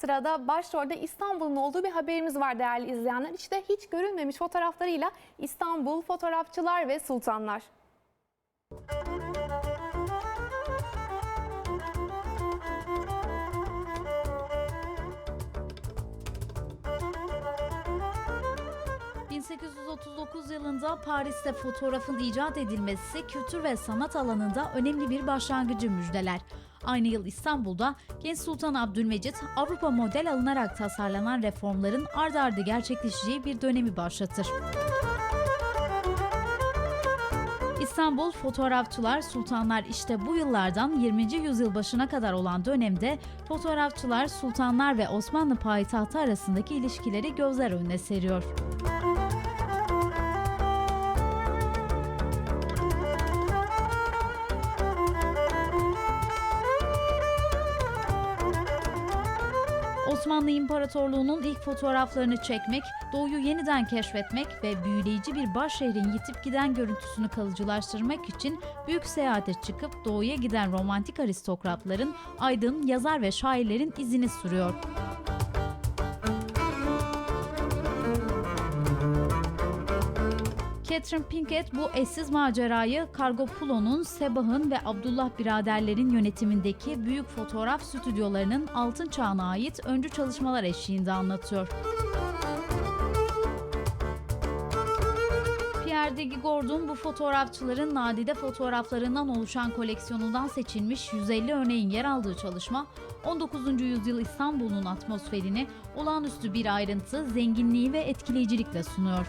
Sırada başrolde İstanbul'un olduğu bir haberimiz var değerli izleyenler. İşte hiç görülmemiş fotoğraflarıyla İstanbul fotoğrafçılar ve sultanlar. ...1839 yılında Paris'te fotoğrafın icat edilmesi kültür ve sanat alanında önemli bir başlangıcı müjdeler. Aynı yıl İstanbul'da Genç Sultan Abdülmecit Avrupa model alınarak tasarlanan reformların ard ardı gerçekleşeceği bir dönemi başlatır. İstanbul fotoğrafçılar, sultanlar işte bu yıllardan 20. yüzyıl başına kadar olan dönemde fotoğrafçılar, sultanlar ve Osmanlı payitahtı arasındaki ilişkileri gözler önüne seriyor. Osmanlı İmparatorluğu'nun ilk fotoğraflarını çekmek, doğuyu yeniden keşfetmek ve büyüleyici bir başşehrin yitip giden görüntüsünü kalıcılaştırmak için büyük seyahate çıkıp doğuya giden romantik aristokratların, aydın, yazar ve şairlerin izini sürüyor. Catherine Pinkett bu eşsiz macerayı Kargopulo'nun, Sebah'ın ve Abdullah biraderlerin yönetimindeki büyük fotoğraf stüdyolarının altın çağına ait öncü çalışmalar eşliğinde anlatıyor. Pierre de Gigord'un bu fotoğrafçıların nadide fotoğraflarından oluşan koleksiyonundan seçilmiş 150 örneğin yer aldığı çalışma, 19. yüzyıl İstanbul'un atmosferini olağanüstü bir ayrıntı, zenginliği ve etkileyicilikle sunuyor.